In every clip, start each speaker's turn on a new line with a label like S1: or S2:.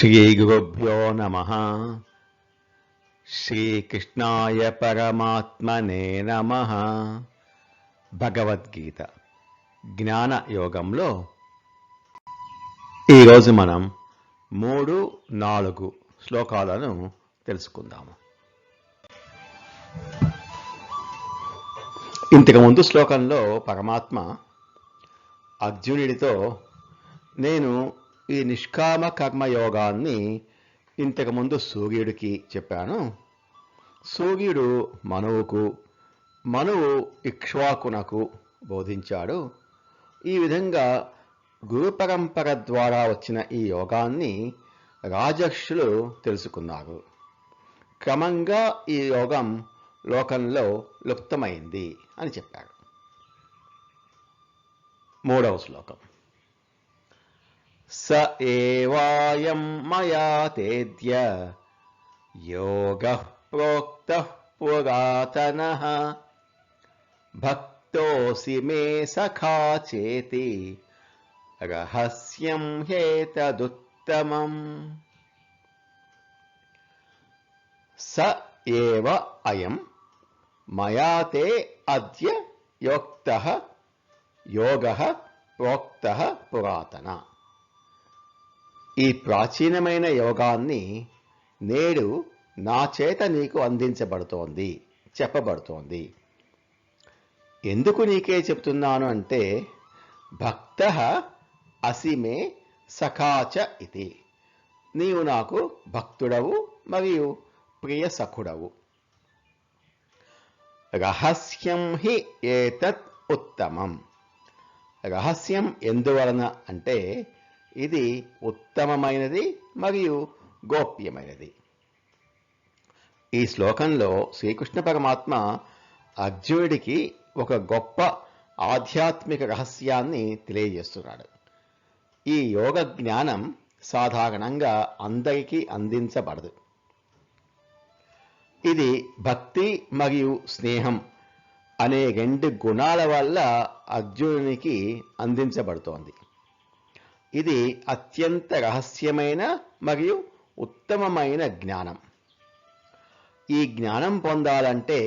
S1: శ్రీగురుభ్యో నమ శ్రీకృష్ణాయ పరమాత్మనే నమ భగవద్గీత జ్ఞాన యోగంలో ఈరోజు మనం మూడు నాలుగు శ్లోకాలను తెలుసుకుందాము. ఇంతకుముందు శ్లోకంలో పరమాత్మ అర్జునుడితో నేను ఈ నిష్కామ కర్మయోగాన్ని ఇంతకుముందు సూర్యుడికి చెప్పాను. సూర్యుడు మనువుకు మనువు ఇక్ష్వాకునకు బోధించాడు. ఈ విధంగా గురు పరంపర ద్వారా వచ్చిన ఈ యోగాన్ని రాజర్షులు తెలుసుకున్నారు. క్రమంగా ఈ యోగం లోకంలో లుప్తమైంది అని చెప్పారు. మూడవ శ్లోకం. स एवायं मया तेद्य। योगः प्रोक्तः पुरातनः। भक्तोऽसि मे सखा चेति। रहस्यं ह्येतदुत्तमम् स एव अयं। मया ते अद्य योक्तः। योगः प्रोक्तः पुरातना। ఈ ప్రాచీనమైన యోగాన్ని నేడు నా చేత నీకు అందించబడుతోంది చెప్పబడుతోంది. ఎందుకు నీకే చెప్తున్నాను అంటే భక్త అసిమే సఖాచ ఇది. నీవు నాకు భక్తుడవు మరియు ప్రియ సఖుడవు రహస్యం హి ఏతత్ ఉత్తమం. రహస్యం ఎందువలన అంటే ఇది ఉత్తమమైనది మరియు గోప్యమైనది. ఈ శ్లోకంలో శ్రీకృష్ణ పరమాత్మ అర్జునుడికి ఒక గొప్ప ఆధ్యాత్మిక రహస్యాన్ని తెలియజేస్తున్నాడు. ఈ యోగ జ్ఞానం సాధారణంగా అందరికీ అందించబడదు. ఇది భక్తి మరియు స్నేహం అనే రెండు గుణాల వల్ల అర్జునునికి అందించబడుతోంది. ఇది అత్యంత రహస్యమైన మరియు ఉత్తమమైన జ్ఞానం. ఈ జ్ఞానం పొందాలంటే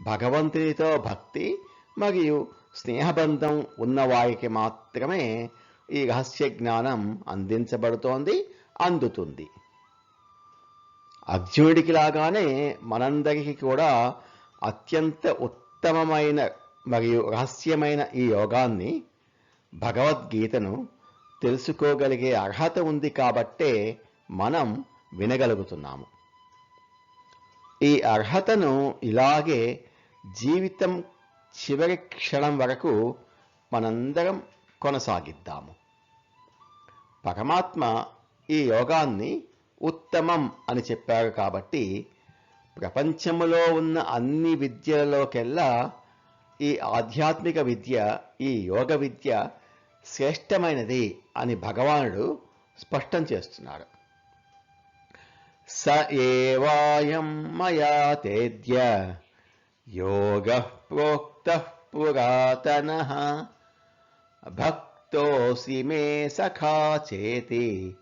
S1: భగవంతునితో భక్తి మరియు స్నేహబంధం ఉన్నవారికి మాత్రమే ఈ రహస్య జ్ఞానం అందించబడుతోంది అందుతుంది. అర్జునుడికి లాగానే మనందరికీ కూడా అత్యంత ఉత్తమమైన మరియు రహస్యమైన ఈ యోగాన్ని భగవద్గీతను తెలుసుకోగలిగే అర్హత ఉంది కాబట్టే మనం వినగలుగుతున్నాము. ఈ అర్హతను ఇలాగే జీవితం చివరి క్షణం వరకు మనందరం కొనసాగిద్దాము. పరమాత్మ ఈ యోగాన్ని ఉత్తమం అని చెప్పారు కాబట్టి ప్రపంచములో ఉన్న అన్ని విద్యలలోకెల్లా ఈ ఆధ్యాత్మిక విద్య ఈ యోగ విద్య శ్రేష్టమైనది అని భగవానుడు స్పష్టం చేస్తున్నాడు. స ఏవాయం మయా తేద్య యోగ ప్రోక్త పురాతన భక్తోసి మే సఖా చేతి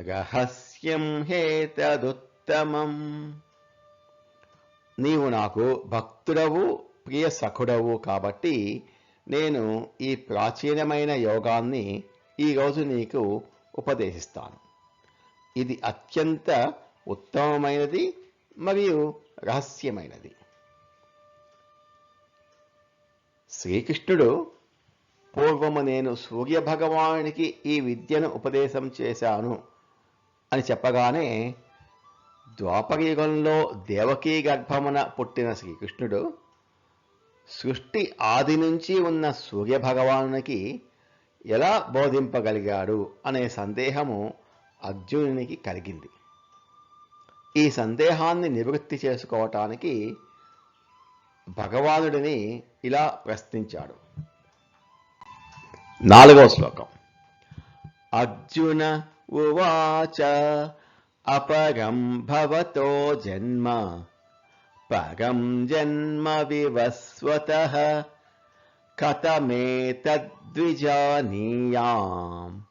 S1: రహస్యం హేతదుత్తమం. నీవు నాకు భక్తుడవు ప్రియ సఖుడవు కాబట్టి నేను ఈ ప్రాచీనమైన యోగాన్ని ఈరోజు నీకు ఉపదేశిస్తాను. ఇది అత్యంత ఉత్తమమైనది మరియు రహస్యమైనది. శ్రీకృష్ణుడు పూర్వము నేను సూర్యభగవానుడికి ఈ విద్యను ఉపదేశం చేశాను అని చెప్పగానే ద్వాపరయుగంలో దేవకీ గర్భమున పుట్టిన శ్రీకృష్ణుడు సృష్టి ఆది నుంచి ఉన్న సూర్యభగవానునికి ఎలా బోధింపగలిగాడు అనే సందేహము అర్జునునికి కలిగింది. ఈ సందేహాన్ని నివృత్తి చేసుకోవటానికి భగవానుడిని ఇలా ప్రశ్నించాడు. నాలుగవ శ్లోకం. అర్జున ఉవాచ అపరం భవతో జన్మ పరం జన్మ వివస్వత కథమేతద్విజానీయాం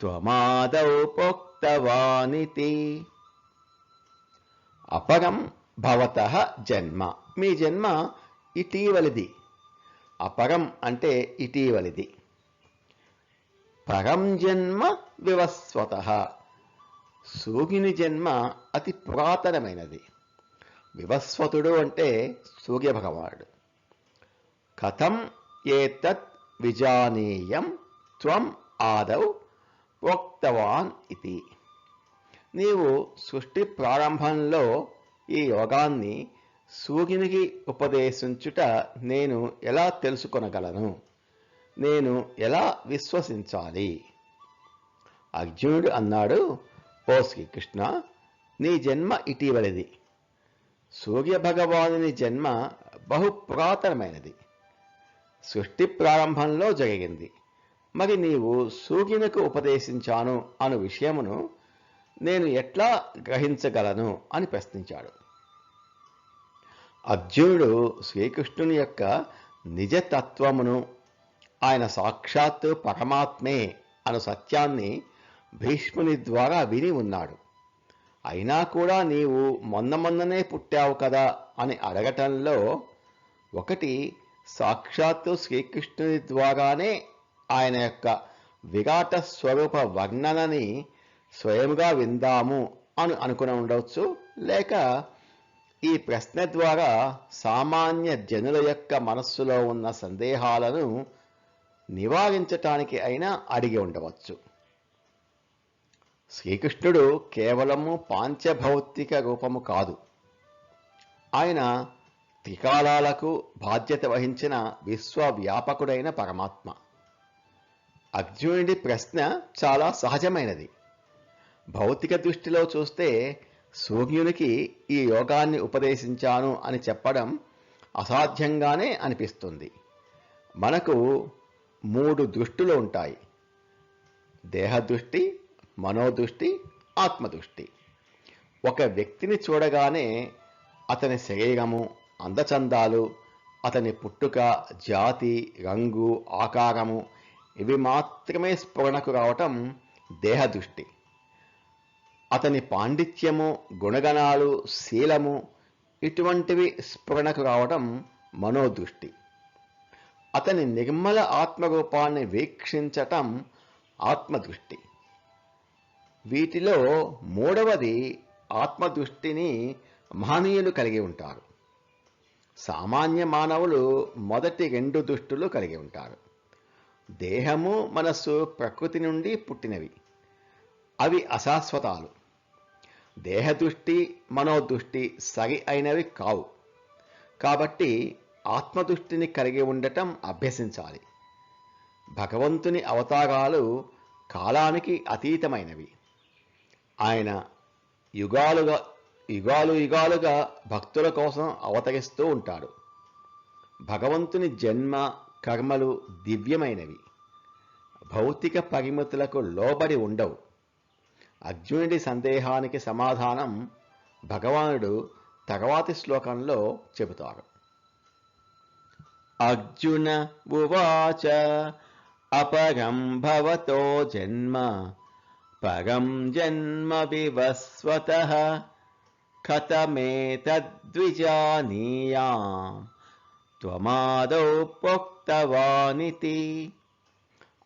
S1: త్వమాదౌ ప్రోక్తవానితి అపరం భవత జన్మ మీ జన్మ ఇటీవలిది. అపరం అంటే ఇటీవలిది. పరం జన్మ వివస్వత. సూర్యుని జన్మ అతి పురాతనమైనది. వివస్వతుడు అంటే సూర్యభగవానుడు. కథం ఏతత్ విజానీయం త్వం ఆదౌ ప్రోక్తవాన్ ఇది. నీవు సృష్టి ప్రారంభంలో ఈ యోగాన్ని సూర్యునికి ఉపదేశించుట నేను ఎలా తెలుసుకొనగలను? నేను ఎలా విశ్వసించాలి? అర్జునుడు అన్నాడు ఓ శ్రీకృష్ణ నీ జన్మ ఇటీవలిది. సూర్య భగవానుని జన్మ బహు పురాతనమైనది. సృష్టి ప్రారంభంలో జరిగింది. మరి నీవు సూర్యునికి ఉపదేశించాను అను విషయమును నేను ఎట్లా గ్రహించగలను అని ప్రశ్నించాడు. అర్జునుడు శ్రీకృష్ణుని యొక్క నిజతత్వమును ఆయన సాక్షాత్తు పరమాత్మే అను సత్యాన్ని భీష్ముని ద్వారా విని ఉన్నాడు. అయినా కూడా నీవు మొన్న మొన్ననే పుట్టావు కదా అని అడగటంలో ఒకటి సాక్షాత్తు శ్రీకృష్ణుని ద్వారానే ఆయన యొక్క విరాట స్వరూప వర్ణనని స్వయముగా విందాము అని అనుకుని ఉండవచ్చు. లేక ఈ ప్రశ్న ద్వారా సామాన్య జనుల యొక్క మనస్సులో ఉన్న సందేహాలను నివారించటానికి అయినా అడిగి ఉండవచ్చు. శ్రీకృష్ణుడు కేవలము పాంచభౌతిక రూపము కాదు. ఆయన త్రికాలాలకు బాధ్యత వహించిన విశ్వవ్యాపకుడైన పరమాత్మ. అర్జునుడి ప్రశ్న చాలా సహజమైనది. భౌతిక దృష్టిలో చూస్తే సూర్యునికి ఈ యోగాన్ని ఉపదేశించాను అని చెప్పడం అసాధ్యంగానే అనిపిస్తుంది. మనకు మూడు దృష్టులు ఉంటాయి. దేహదృష్టి మనోదృష్టి ఆత్మదృష్టి. ఒక వ్యక్తిని చూడగానే అతని శరీరము అందచందాలు అతని పుట్టుక జాతి రంగు ఆకారము ఇవి మాత్రమే స్ఫురణకు రావటం దేహదృష్టి. అతని పాండిత్యము గుణగణాలు శీలము ఇటువంటివి స్ఫురణకు రావటం మనోదృష్టి. అతని నిర్మల ఆత్మరూపాన్ని వీక్షించటం ఆత్మదృష్టి. వీటిలో మూడవది ఆత్మదృష్టిని మహనీయులు కలిగి ఉంటారు. సామాన్య మానవులు మొదటి రెండు దుష్టులు కలిగి ఉంటారు. దేహము మనస్సు ప్రకృతి నుండి పుట్టినవి. అవి అశాశ్వతాలు. దేహదృష్టి మనోదృష్టి సరి అయినవి కావు. కాబట్టి ఆత్మదృష్టిని కలిగి ఉండటం అభ్యసించాలి. భగవంతుని అవతారాలు కాలానికి అతీతమైనవి. ఆయన యుగాలుగా యుగాలు యుగాలుగా భక్తుల కోసం అవతరిస్తూ ఉంటాడు. భగవంతుని జన్మ కర్మలు దివ్యమైనవి. భౌతిక పరిమితులకు లోబడి ఉండవు. అర్జునుడి సందేహానికి సమాధానం భగవానుడు తర్వాతి శ్లోకంలో చెబుతారు అర్జున ఉవాచ అపరం భవతో జన్మ పరం జన్మ వివస్వత కథమేతద్విజానీయాం త్వమాదౌ ప్రోక్తవానితి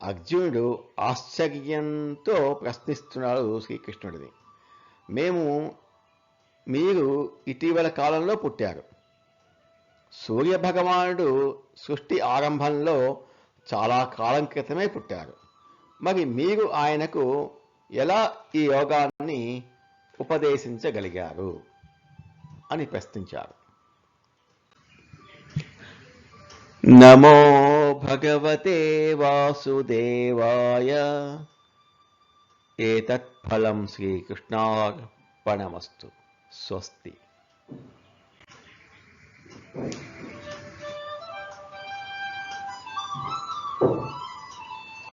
S1: అర్జునుడు ఆశ్చర్యంతో ప్రశ్నిస్తున్నాడు శ్రీకృష్ణుడిని. మేము మీరు ఇటీవల కాలంలో పుట్టారు. సూర్య భగవానుడు సృష్టి ఆరంభంలో చాలా కాలం క్రితమే పుట్టారు. మరి మీరు ఆయనకు ఎలా ఈ యోగాన్ని ఉపదేశించగలిగారు అని ప్రశ్నించారు. నమో భగవతే వాసుదేవాయ. ఏతత్ఫలం శ్రీకృష్ణార్పణమస్తు. స్వస్తి.